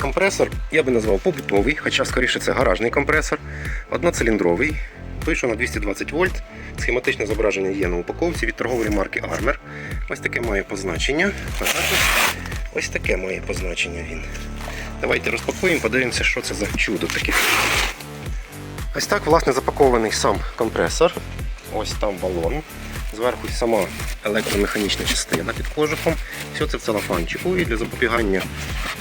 Компресор я би назвав побутовий, хоча скоріше це гаражний компресор, одноциліндровий. Той, що на 220 вольт. Схематичне зображення є на упаковці від торгової марки Armer. Ось таке має позначення. Ось таке має позначення він. Давайте розпакуємо, подивимося, що це за чудо таке. Ось так, власне, запакований сам компресор. Ось там балон. Зверху сама електромеханічна частина під кожухом. Все це в целофанчику і для запобігання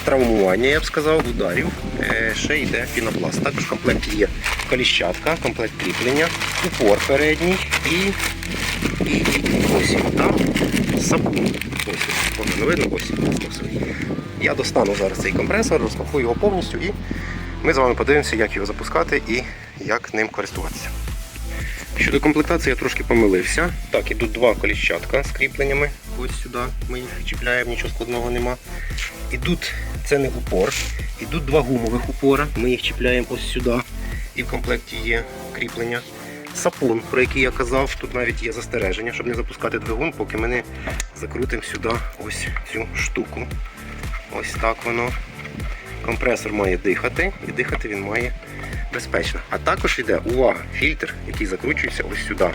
травмування, я б сказав, ударів. е, Ще йде пінопласт. Також в комплекті є коліщатка, комплект кріплення, упор передній і, і, ось там сапун. Ось погано видно, ось. Я достану зараз цей компресор, розпакую його повністю і ми з вами подивимося, як його запускати і як ним користуватися. Щодо комплектації я трошки помилився. Так, ідуть два коліщатка з кріпленнями. Ось сюди ми їх чіпляємо, нічого складного нема. Ідуть, це не упор, ідуть два гумових упора. Ми їх чіпляємо ось сюди. І в комплекті є кріплення. Сапун, про який я казав, тут навіть є застереження, щоб не запускати двигун, поки ми не закрутимо сюди ось цю штуку. Ось так воно. Компресор має дихати, і дихати він має безпечно. А також йде увага, фільтр, який закручується ось сюди.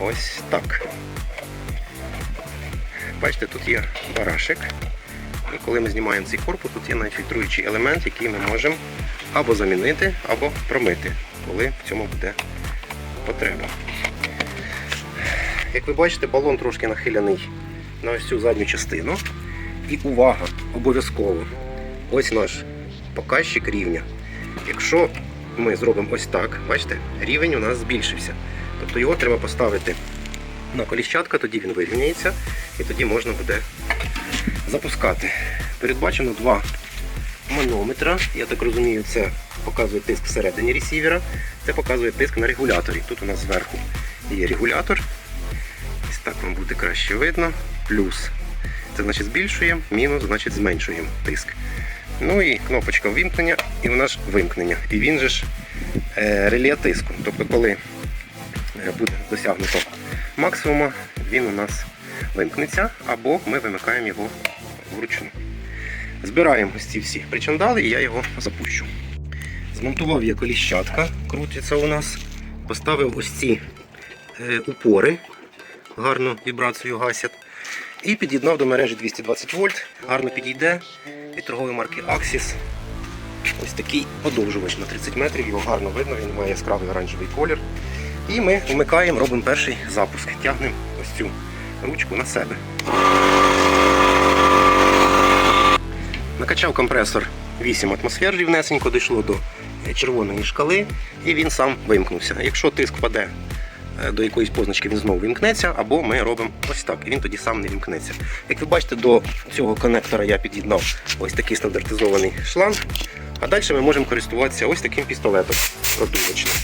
Ось так. Бачите, тут є барашек. І коли ми знімаємо цей корпус, тут є навіть фільтруючий елемент, який ми можемо або замінити, або промити, коли в цьому буде потреба. Як ви бачите, балон трошки нахиляний на ось цю задню частину. І увага, обов'язково. Ось наш показчик рівня. Якщо ми зробимо ось так, бачите, рівень у нас збільшився. Тобто його треба поставити на коліщатка, тоді він вирівняється і тоді можна буде запускати. Передбачено два манометра. Я так розумію, це показує тиск всередині ресівера, це показує тиск на регуляторі. Тут у нас зверху є регулятор. Ось так вам буде краще видно. Плюс. Це значить збільшуємо, мінус, значить зменшуємо тиск. Ну і кнопочка вимкнення, і вона ж вимкнення. І він же ж е, реле тиску. Тобто, коли е, буде досягнуто максимума, він у нас вимкнеться, або ми вимикаємо його вручну. Збираємо ось ці всі причандали і я його запущу. Змонтував я коліщатка, крутиться у нас. Поставив ось ці е, упори, гарну вібрацію гасять. І під'єднав до мережі 220 вольт, гарно підійде від торгової марки Axis. Ось такий подовжувач на 30 метрів, його гарно видно, він має яскравий оранжевий колір. І ми вмикаємо, робимо перший запуск. Тягнемо ось цю ручку на себе. Накачав компресор 8 атмосфер рівнесенько, дійшло до червоної шкали і він сам вимкнувся. Якщо тиск впаде до якоїсь позначки, він знову вимкнеться, або ми робимо ось так, і він тоді сам не вимкнеться. Як ви бачите, до цього конектора я під'єднав ось такий стандартизований шланг. А далі ми можемо користуватися ось таким пістолетом продувочним.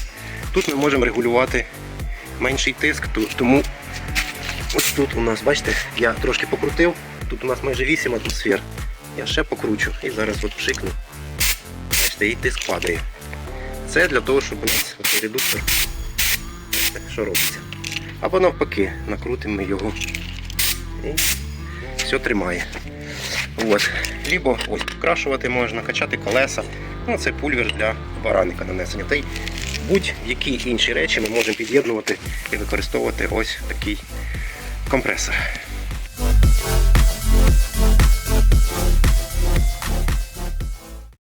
Тут ми можемо регулювати менший тиск, тому ось тут у нас, бачите, я трошки покрутив, тут у нас майже 8 атмосфер. Я ще покручу і зараз от пшикну. Бачите, і тиск падає. Це для того, щоб у нас редуктор бачите, що робиться. Або навпаки, накрутимо його і все тримає. От. Лібо ось покрашувати можна, качати колеса. Ну, це пульвер для бараника нанесення. Та й будь-які інші речі ми можемо під'єднувати і використовувати ось такий компресор.